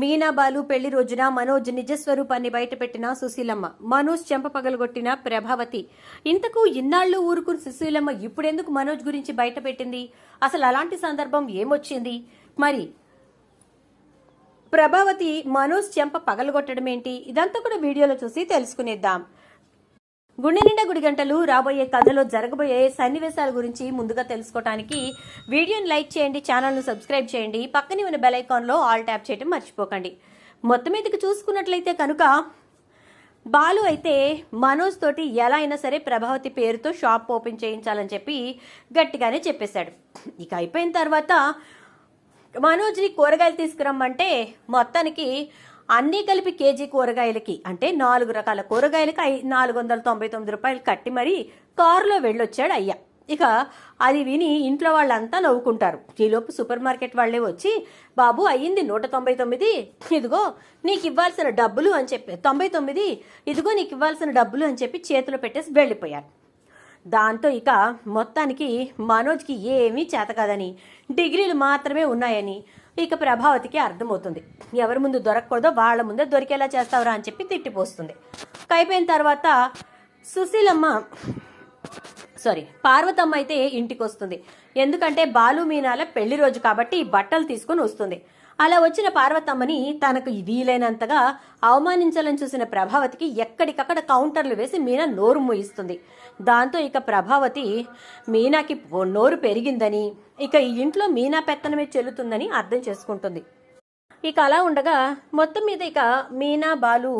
మీనా బాలు పెళ్ళి రోజున మనోజ్ నిజస్వరూపాన్ని బయటపెట్టిన సుశీలమ్మ. మనోజ్ చెంప పగలగొట్టిన ప్రభావతి. ఇంతకు ఇన్నాళ్ళు ఊరుకుని సుశీలమ్మ ఇప్పుడెందుకు మనోజ్ గురించి బయటపెట్టింది? అసలు అలాంటి సందర్భం ఏమొచ్చింది? మరి ప్రభావతి మనోజ్ చెంప పగలగొట్టడం ఏంటి ఇదంతా కూడా వీడియోలో చూసి తెలుసుకునేద్దాం. గుండె నిండా గుడి గంటలు రాబోయే కథలో జరగబోయే సన్నివేశాల గురించి ముందుగా తెలుసుకోవడానికి వీడియోని లైక్ చేయండి ఛానల్ను సబ్స్క్రైబ్ చేయండి పక్కనే ఉన్న బెల్ ఐకాన్లో ఆల్ ట్యాప్ చేయడం మర్చిపోకండి. మొత్తం మీదకి చూసుకున్నట్లయితే కనుక బాలు అయితే మనోజ్ తోటి ఎలా అయినా సరే ప్రభావతి పేరుతో షాప్ ఓపెన్ చేయించాలని చెప్పి గట్టిగానే చెప్పేశాడు. ఇక అయిపోయిన తర్వాత మనోజ్ని కూరగాయలు తీసుకురమ్మంటే మొత్తానికి అన్నీ కలిపి కేజీ కూరగాయలకి అంటే నాలుగు రకాల కూరగాయలకి ఐ నాలుగు వందల తొంభై తొమ్మిది రూపాయలు కట్టి మరీ కారులో వెళ్ళొచ్చాడు అయ్యా. ఇక అది విని ఇంట్లో వాళ్ళంతా నవ్వుకుంటారు. ఈలోపు సూపర్ మార్కెట్ వాళ్ళే వచ్చి బాబు అయ్యింది నూట తొంభై తొమ్మిది ఇదిగో నీకు ఇవ్వాల్సిన డబ్బులు అని చెప్పి తొంభై తొమ్మిది ఇదిగో నీకు ఇవ్వాల్సిన డబ్బులు అని చెప్పి చేతిలో పెట్టేసి వెళ్ళిపోయారు. దాంతో ఇక మొత్తానికి మనోజ్కి ఏమీ చేత కాదని డిగ్రీలు మాత్రమే ఉన్నాయని ఇక ప్రభావతికి అర్థమవుతుంది. ఎవరి ముందు దొరకకూడదో వాళ్ళ ముందే దొరికేలా చేస్తావురా అని చెప్పి తిట్టిపోస్తుంది అయిపోయిన తర్వాత సుశీలమ్మ సారీ పార్వతమ్మ అయితే ఇంటికి వస్తుంది ఎందుకంటే బాలు మీనాల పెళ్ళి రోజు కాబట్టి బట్టలు తీసుకుని వస్తుంది. అలా వచ్చిన పార్వతమ్మని తనకు వీలైనంతగా అవమానించాలని చూసిన ప్రభావతికి ఎక్కడికక్కడ కౌంటర్లు వేసి మీనా నోరు మూయిస్తుంది. దాంతో ఇక ప్రభావతి మీనాకి నోరు పెరిగిందని ఇక ఈ ఇంట్లో మీనా పెత్తనమే చెల్లుతుందని అర్థం చేసుకుంటుంది. ఇక అలా ఉండగా మొత్తం మీద ఇక మీనా బాలు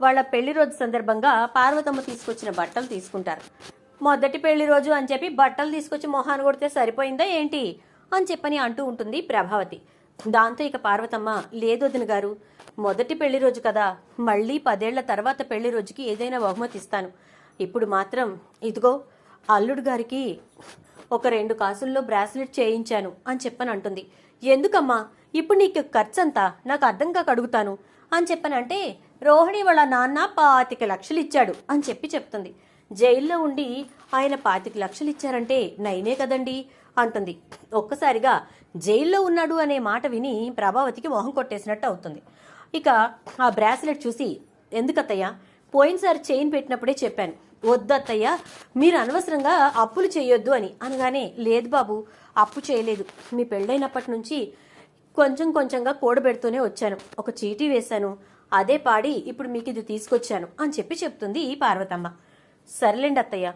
వాళ్ళ పెళ్ళి రోజు సందర్భంగా పార్వతమ్మ తీసుకొచ్చిన బట్టలు తీసుకుంటారు. మొదటి పెళ్ళి రోజు అని చెప్పి బట్టలు తీసుకొచ్చి మొహాన్ని కొడితే సరిపోయిందా ఏంటి? అని చెప్పని అంటూ ఉంటుంది ప్రభావతి. దాంతో ఇక పార్వతమ్మ లేదొదిన గారు మొదటి పెళ్ళి రోజు కదా మళ్ళీ పదేళ్ళ తర్వాత పెళ్ళి రోజుకి ఏదైనా బహుమతి ఇస్తాను. ఇప్పుడు మాత్రం ఇదిగో అల్లుడు గారికి ఒక రెండు కాసుల్లో బ్రాస్లెట్ చేయించాను అని చెప్పని అంటుంది. ఎందుకమ్మా ఇప్పుడు నీకు ఖర్చంతా? నాకు అర్థం కాక అడుగుతాను అని చెప్పనంటే రోహిణి వాళ్ళ నాన్న పాతిక లక్షలు ఇచ్చాడు అని చెప్పి చెప్తుంది. జైల్లో ఉండి ఆయన పాతిక లక్షలు ఇచ్చారంటే నయమే కదండి అంటుంది. ఒక్కసారిగా జైల్లో ఉన్నాడు అనే మాట విని ప్రభావతికి మొహం కొట్టేసినట్టు అవుతుంది. ఇక ఆ బ్రాస్లెట్ చూసి ఎందుకత్తయ్య? పోయినసారి చైన్ పెట్టినప్పుడే చెప్పాను. వద్దత్తయ్య మీరు అనవసరంగా అప్పులు చేయొద్దు అని. అనగానే లేదు బాబు అప్పు చేయలేదు. మీ పెళ్ళైనప్పటి నుంచి కొంచెం కొంచెంగా కూడబెడుతూనే వచ్చాను. ఒక చీటీ వేశాను. అదే పాడి ఇప్పుడు మీకు ఇది తీసుకొచ్చాను అని చెప్పి చెప్తుంది ఈ పార్వతమ్మ. సర్లేండి అత్తయ్య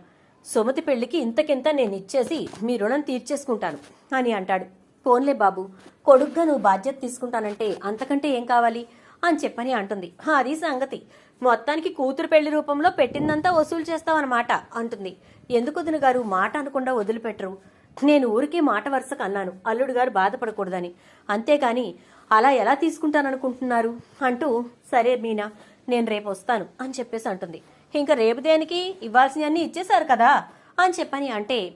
సుమతి పెళ్ళికి ఇంతకింత నేను ఇచ్చేసి మీ రుణం తీర్చేసుకుంటాను అని అంటాడు. పోన్లే బాబు కొడుగ్గా నువ్వు బాధ్యత తీసుకుంటానంటే అంతకంటే ఏం కావాలి? అని చెప్పని అంటుంది. "హా, అది సంగతి. మొత్తానికి కూతురు పెళ్ళి రూపంలో పెట్టిందంతా వసూలు చేస్తావన్నమాట అంటుంది. ఎందుకు వదిన గారు మాట అనకుండా వదిలిపెట్టరు? నేను ఊరికే మాట వరుసకు అన్నాను. అల్లుడు గారు బాధపడకూడదని. అంతేకాని అలా ఎలా తీసుకుంటాననుకుంటున్నారు? అంటూ సరే మీనా నేను రేపు వస్తాను అని చెప్పేసి అంటుంది. ఇంకా రేపు దేనికి? ఇవ్వాల్సినవన్నీ ఇచ్చేశారు కదా? అని చెప్పని అంటే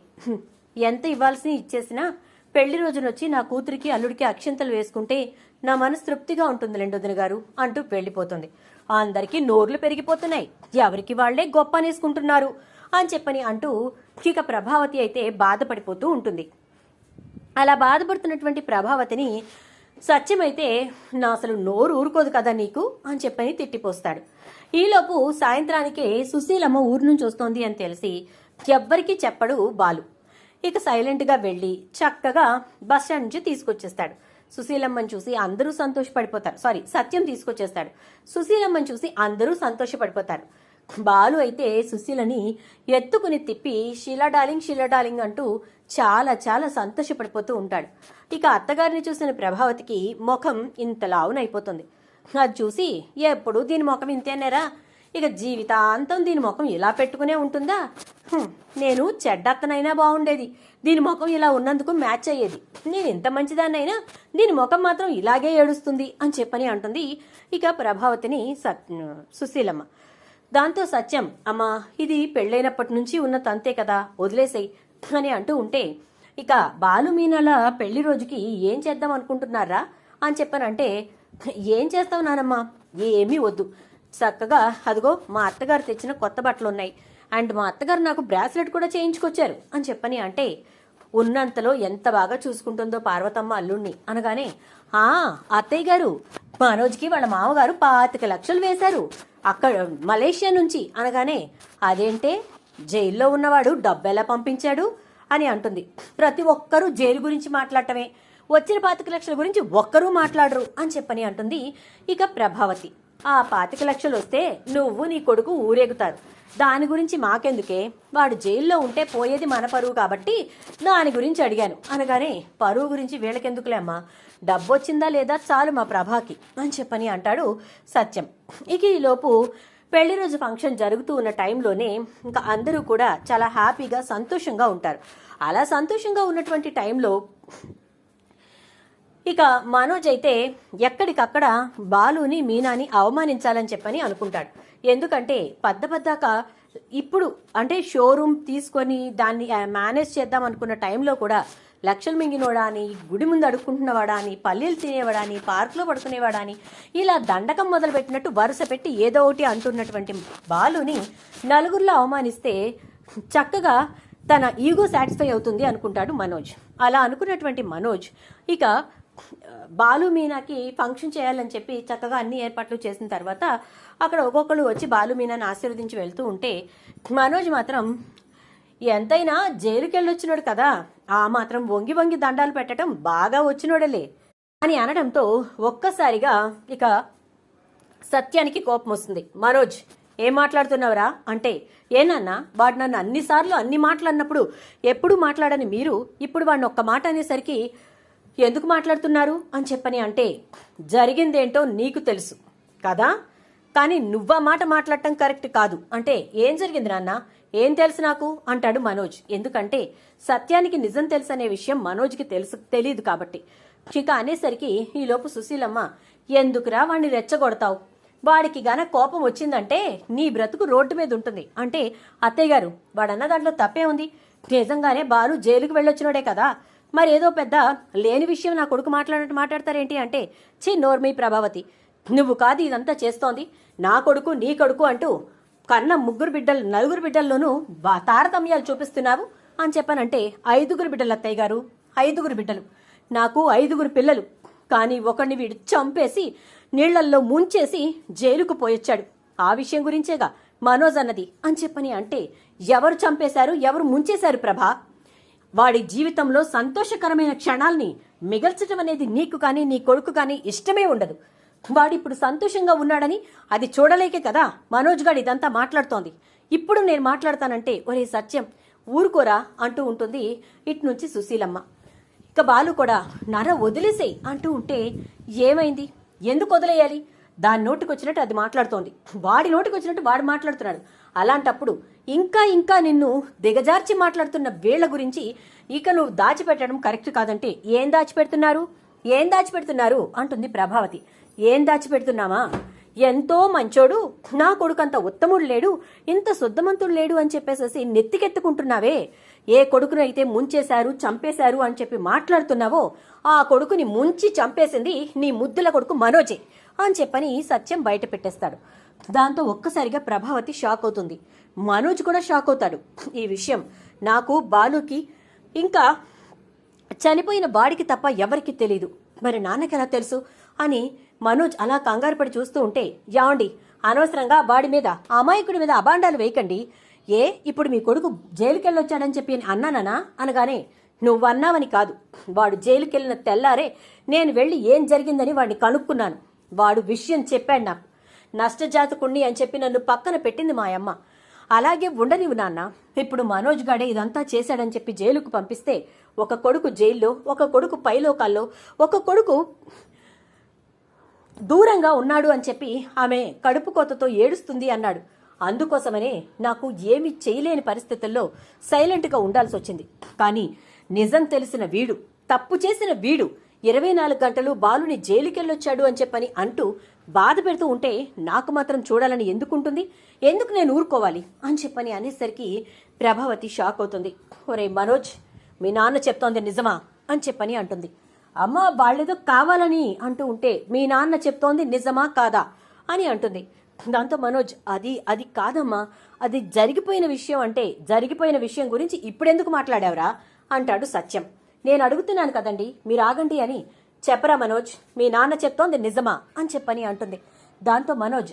ఎంత ఇవ్వాల్సినవి ఇచ్చేసినా పెళ్ళి రోజున వచ్చి నా కూతురికి అల్లుడికి అక్షంతలు వేసుకుంటే నా మనసు తృప్తిగా ఉంటుంది లెండొదిన గారు అంటూ వెళ్ళిపోతుంది. అందరికీ నోర్లు పెరిగిపోతున్నాయి. ఎవరికి వాళ్ళే గొప్ప అనేసుకుంటున్నారు అని చెప్పని అంటూ ఇక ప్రభావతి అయితే బాధపడిపోతూ ఉంటుంది. అలా బాధపడుతున్నటువంటి ప్రభావతిని సత్యమైతే నా అసలు నోరు ఊరుకోదు కదా నీకు అని చెప్పని తిట్టిపోస్తాడు. ఈలోపు సాయంత్రానికే సుశీలమ్మ ఊరు నుంచి వస్తోంది అని తెలిసి ఎవ్వరికీ చెప్పడు బాలు. ఇక సైలెంట్గా వెళ్ళి చక్కగా బస్ స్టాండ్ నుంచి తీసుకొచ్చేస్తాడు. సుశీలమ్మని చూసి అందరూ సంతోషపడిపోతారు. సారీ సత్యం తీసుకొచ్చేస్తాడు. సుశీలమ్మని చూసి అందరూ సంతోషపడిపోతారు. బాలు అయితే సుశీలని ఎత్తుకుని తిప్పి షీలా డార్లింగ్ షీలా డార్లింగ్ అంటూ చాలా చాలా సంతోషపడిపోతూ ఉంటాడు. ఇక అత్తగారిని చూసిన ప్రభావతికి ముఖం ఇంత లావునైపోతుంది. అది చూసి ఎప్పుడు దీని ముఖం ఇంతేనేరా? ఇక జీవితాంతం దీని ముఖం ఇలా పెట్టుకునే ఉంటుందా? నేను చెడ్డత్తనైనా బాగుండేది. దీని ముఖం ఇలా ఉన్నందుకు మ్యాచ్ అయ్యేది. నేను ఎంత మంచిదాన్నైనా దీని ముఖం మాత్రం ఇలాగే ఏడుస్తుంది అని చెప్పని అంటుంది ఇక ప్రభావతిని సత్ సుశీలమ్మ. దాంతో సత్యం అమ్మా ఇది పెళ్ళైనప్పటి నుంచి ఉన్న తంతే కదా వదిలేసాయి అని అంటూ ఉంటే ఇక బాలు మీనాల పెళ్ళి రోజుకి ఏం చేద్దాం అనుకుంటున్నారా అని చెప్పనంటే ఏం చేస్తావు నానమ్మా? ఏమీ వద్దు. చక్కగా అదిగో మా అత్తగారు తెచ్చిన కొత్త బట్టలు ఉన్నాయి అండ్ మా అత్తగారు నాకు బ్రాస్లెట్ కూడా చేయించుకొచ్చారు అని చెప్పని అంటే ఉన్నంతలో ఎంత బాగా చూసుకుంటుందో పార్వతమ్మ అల్లుణ్ణి అనగానే ఆ అత్తయ్య గారు మనోజ్కి వాళ్ళ మామగారు పాతిక లక్షలు వేశారు. అక్కడ మలేషియా నుంచి అనగానే అదేంటే జైల్లో ఉన్నవాడు డబ్బెలా పంపించాడు అని అంటుంది. ప్రతి ఒక్కరూ జైలు గురించి మాట్లాడటమే. వచ్చిన పాతిక లక్షల గురించి ఒక్కరూ మాట్లాడరు అని చెప్పని అంటుంది ఇక ప్రభావతి. ఆ పాతిక లక్షలు వస్తే నువ్వు నీ కొడుకు ఊరేగుతారు. దాని గురించి మాకెందుకే? వాడు జైల్లో ఉంటే పోయేది మన పరువు కాబట్టి దాని గురించి అడిగాను. అనగానే పరువు గురించి వీళ్ళకెందుకులే అమ్మా? డబ్బు వచ్చిందా లేదా చాలు మా ప్రభాకి అని చెప్పని అంటాడు సత్యం. ఇక ఈలోపు పెళ్ళి రోజు ఫంక్షన్ జరుగుతూ ఉన్న టైంలోనే ఇంకా అందరూ కూడా చాలా హ్యాపీగా సంతోషంగా ఉంటారు. అలా సంతోషంగా ఉన్నటువంటి టైంలో ఇక మనోజ్ అయితే ఎక్కడికక్కడ బాలుని మీనాని అవమానించాలని చెప్పని అనుకుంటాడు. ఎందుకంటే పద్ద పెద్దాక ఇప్పుడు అంటే షోరూమ్ తీసుకొని దాన్ని మేనేజ్ చేద్దాం అనుకున్న టైంలో కూడా లక్షలు మింగినోడా అని గుడి ముందు అడుక్కుంటున్నవాడా అని పల్లీలు తినేవాడా అని పార్కులో పడుకునేవాడా అని ఇలా దండకం మొదలుపెట్టినట్టు వరుస పెట్టి ఏదో ఒకటి అంటున్నటువంటి బాలుని నలుగురిలో అవమానిస్తే చక్కగా తన ఈగో సాటిస్ఫై అవుతుంది అనుకుంటాడు మనోజ్. అలా అనుకున్నటువంటి మనోజ్ ఇక బాలు మీనాకి ఫంక్షన్ చేయాలని చెప్పి చక్కగా అన్ని ఏర్పాట్లు చేసిన తర్వాత అక్కడ ఒక్కొక్కరు వచ్చి బాలు మీనాని ఆశీర్వదించి వెళ్తూ ఉంటే మనోజ్ మాత్రం ఎంతైనా జైలుకి వెళ్ళొచ్చినాడు కదా ఆ మాత్రం వంగి వంగి దండాలు పెట్టడం బాగా వచ్చినోడలే అని అనడంతో ఒక్కసారిగా ఇక సత్యానికి కోపం వస్తుంది. మనోజ్ ఏం మాట్లాడుతున్నావురా? అంటే ఏనన్నా వాడు నన్ను అన్నిసార్లు అన్ని మాటలు అన్నప్పుడు ఎప్పుడు మాట్లాడని మీరు ఇప్పుడు వాడిని ఒక్క మాట అనేసరికి ఎందుకు మాట్లాడుతున్నారు అని చెప్పని అంటే జరిగిందేంటో నీకు తెలుసు కదా? కానీ నువ్వా మాట మాట్లాడటం కరెక్ట్ కాదు. అంటే ఏం జరిగింది నాన్న? ఏం తెలుసు నాకు? అంటాడు మనోజ్. ఎందుకంటే సత్యానికి నిజం తెలుసు అనే విషయం మనోజ్కి తెలుసు తెలియదు కాబట్టి. ఇక అనేసరికి ఈలోపు సుశీలమ్మ ఎందుకురా వాణ్ణి రెచ్చగొడతావు? వాడికి గాన కోపం వచ్చిందంటే నీ బ్రతుకు రోడ్డు మీద ఉంటుంది. అంటే అత్తయ్య గారు వాడన్న దాంట్లో తప్పే ఉంది. నిజంగానే బాలు జైలుకు వెళ్ళొచ్చినోడే కదా. మరి ఏదో పెద్ద లేని విషయం నా కొడుకు మాట్లాడినట్టు మాట్లాడతారేంటి అంటే చి నోర్మి ప్రభావతి. నువ్వు కాదు ఇదంతా చేస్తోంది. నా కొడుకు నీ కొడుకు అంటూ కన్న ముగ్గురు బిడ్డలు నలుగురు బిడ్డల్లోనూ తారతమ్యాలు చూపిస్తున్నావు అని చెప్పానంటే ఐదుగురు బిడ్డలు అత్తయ్య గారు ఐదుగురు బిడ్డలు. నాకు ఐదుగురు పిల్లలు. కానీ ఒకడిని వీడు చంపేసి నీళ్ళల్లో ముంచేసి జైలుకు పోయొచ్చాడు. ఆ విషయం గురించేగా మనోజ్ అన్నది. అని చెప్పని అంటే ఎవరు చంపేశారు ఎవరు ముంచేశారు ప్రభా? వాడి జీవితంలో సంతోషకరమైన క్షణాల్ని మిగల్చటం అనేది నీకు కానీ నీ కొడుకు కానీ ఇష్టమే ఉండదు. వాడిప్పుడు సంతోషంగా ఉన్నాడని అది చూడలేకే కదా? మనోజ్ గాడు ఇదంతా మాట్లాడుతోంది. ఇప్పుడు నేను మాట్లాడతానంటే ఒరే సత్యం ఊరుకోరా అంటూ ఉంటుంది ఇటు నుంచి సుశీలమ్మ. ఇక బాలు కూడా నర వదిలేసేయ్ అంటూ ఉంటే ఏమైంది? ఎందుకు వదిలేయాలి? దాని నోటికి వచ్చినట్టు అది మాట్లాడుతోంది. వాడి నోటికి వచ్చినట్టు వాడు మాట్లాడుతున్నాడు. అలాంటప్పుడు ఇంకా ఇంకా నిన్ను దిగజార్చి మాట్లాడుతున్న వీళ్ళ గురించి ఇక నువ్వు దాచిపెట్టడం కరెక్ట్ కాదంటే ఏం దాచిపెడుతున్నారు? ఏం దాచిపెడుతున్నారు? అంటుంది ప్రభావతి. ఏం దాచిపెడుతున్నామా? ఎంతో మంచోడు నా కొడుకంత ఉత్తముడు లేడు ఇంత శుద్ధమంతుడు లేడు అని చెప్పేసేసి నెత్తికెత్తుకుంటున్నావే. ఏ కొడుకునైతే ముంచేశారు చంపేశారు అని చెప్పి మాట్లాడుతున్నావో ఆ కొడుకుని ముంచి చంపేసింది నీ ముద్దుల కొడుకు మనోజే. అని చెప్పని సత్యం బయట పెట్టేస్తాడు. దాంతో ఒక్కసారిగా ప్రభావతి షాక్ అవుతుంది. మనోజ్ కూడా షాక్ అవుతాడు. ఈ విషయం నాకు బాలుకి ఇంకా చనిపోయిన బాడికి తప్ప ఎవరికి తెలీదు. మరి నాన్నకి ఎలా తెలుసు? అని మనోజ్ అలా కంగారు పడి చూస్తూ ఉంటే యావండి అనవసరంగా బాడి మీద అమాయకుడి మీద అబాండాలు వేయకండి. ఏ ఇప్పుడు మీ కొడుకు జైలుకెళ్ళొచ్చాడని చెప్పి అన్నానా అనగానే నువ్వన్నావని కాదు. వాడు జైలుకెళ్ళిన తెల్లారే నేను వెళ్ళి ఏం జరిగిందని వాడిని కనుక్కున్నాను. వాడు విషయం చెప్పాడు నాకు. నష్టజాతకుణ్ణి అని చెప్పి నన్ను పక్కన పెట్టింది మా అమ్మ. అలాగే ఉండనివు నాన్న. ఇప్పుడు మనోజ్ గాడే ఇదంతా చేశాడని చెప్పి జైలుకు పంపిస్తే ఒక కొడుకు జైల్లో ఒక కొడుకు పైలోకాల్లో ఒక కొడుకు దూరంగా ఉన్నాడు అని చెప్పి ఆమె కడుపు కోతతో ఏడుస్తుంది అన్నాడు. అందుకోసమనే నాకు ఏమి చేయలేని పరిస్థితుల్లో సైలెంట్గా ఉండాల్సి వచ్చింది. కానీ నిజం తెలిసిన వీడు తప్పు చేసిన వీడు ఇరవై నాలుగు గంటలు బాలుని జైలుకెళ్ళొచ్చాడు అని చెప్పని అంటూ బాధ పెడుతూ ఉంటే నాకు మాత్రం చూడాలని ఎందుకుంటుంది? ఎందుకు నేను ఊరుకోవాలి? అని చెప్పని అనేసరికి ప్రభావతి షాక్ అవుతుంది. ఒరే మనోజ్ మీ నాన్న చెప్తోంది నిజమా? అని చెప్పని అంటుంది. అమ్మ వాళ్ళేదో కావాలని అంటూ ఉంటే మీ నాన్న చెప్తోంది నిజమా కాదా? అని అంటుంది. దాంతో మనోజ్ అది అది కాదమ్మా. అది జరిగిపోయిన విషయం అంటే జరిగిపోయిన విషయం గురించి ఇప్పుడెందుకు మాట్లాడావురా? అంటాడు సత్యం. నేను అడుగుతున్నాను కదండి మీరు ఆగండి అని చెప్పరా మనోజ్? మీ నాన్న చెప్తోంది నిజమా అని చెప్పని అంటుంది. దాంతో మనోజ్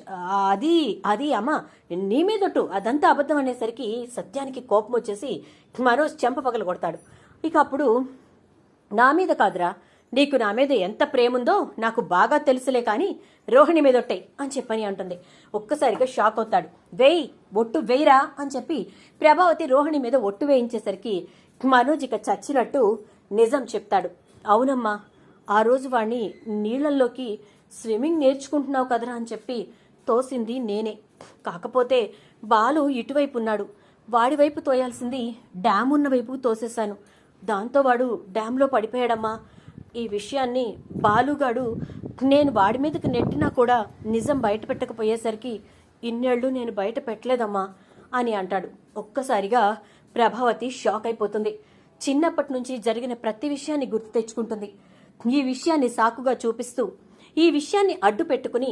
అది అది అమ్మా నీ మీదొట్టు అదంతా అబద్ధం అనేసరికి సత్యానికి కోపం వచ్చేసి మనోజ్ చెంప పగలు కొడతాడు. ఇక అప్పుడు నా మీద కాదురా నీకు నా మీద ఎంత ప్రేముందో నాకు బాగా తెలుసులే కానీ రోహిణి మీదొట్టాయి అని చెప్పని అంటుంది. ఒక్కసారిగా షాక్ అవుతాడు. వేయి ఒట్టు వేయిరా? అని చెప్పి ప్రభావతి రోహిణి మీద ఒట్టు వేయించేసరికి మనోజ్ ఇక చచ్చినట్టు నిజం చెప్తాడు. అవునమ్మా ఆ రోజు వాణ్ణి నీళ్ళల్లోకి స్విమ్మింగ్ నేర్చుకుంటున్నావు కదరా అని చెప్పి తోసింది నేనే. కాకపోతే బాలు ఇటువైపు ఉన్నాడు వాడి వైపు తోయాల్సింది డ్యామ్ ఉన్న వైపు తోసేశాను. దాంతో వాడు డ్యాంలో పడిపోయాడమ్మా. ఈ విషయాన్ని బాలుగాడు నేను వాడి మీదకి నెట్టినా కూడా నిజం బయట పెట్టకపోయేసరికి ఇన్నేళ్ళు నేను బయట పెట్టలేదమ్మా అని అంటాడు. ఒక్కసారిగా ప్రభావతి షాక్ అయిపోతుంది. చిన్నప్పటి నుంచి జరిగిన ప్రతి విషయాన్ని గుర్తు తెచ్చుకుంటుంది. ఈ విషయాన్ని సాకుగా చూపిస్తూ ఈ విషయాన్ని అడ్డు పెట్టుకుని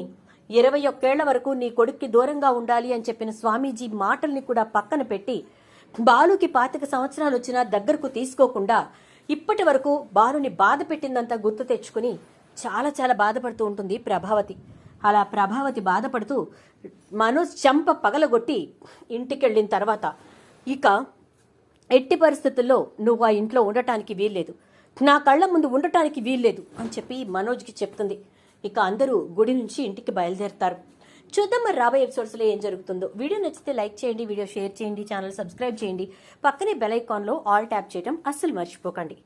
ఇరవై ఒక్కేళ్ళ వరకు నీ కొడుక్కి దూరంగా ఉండాలి అని చెప్పిన స్వామీజీ మాటల్ని కూడా పక్కన పెట్టి బాలుకి పాతిక సంవత్సరాలు వచ్చినా దగ్గరకు తీసుకోకుండా ఇప్పటి వరకు బాలుని బాధ పెట్టిందంతా గుర్తు తెచ్చుకుని చాలా చాలా బాధపడుతూ ఉంటుంది ప్రభావతి. అలా ప్రభావతి బాధపడుతూ మనోజ్ చంప పగలగొట్టి ఇంటికెళ్ళిన తర్వాత ఇక ఎట్టి పరిస్థితుల్లో నువ్వు ఆ ఇంట్లో ఉండటానికి వీల్లేదు. నా కళ్ళ ముందు ఉండటానికి వీల్లేదు అని చెప్పి మనోజ్కి చెప్తుంది. ఇక అందరూ గుడి నుంచి ఇంటికి బయలుదేరతారు. చూద్దాం మరి రాబోయే ఎపిసోడ్స్లో ఏం జరుగుతుందో. వీడియో నచ్చితే లైక్ చేయండి వీడియో షేర్ చేయండి ఛానల్ సబ్స్క్రైబ్ చేయండి. పక్కనే బెల్ ఐకాన్లో ఆల్ ట్యాప్ చేయడం అస్సలు మర్చిపోకండి.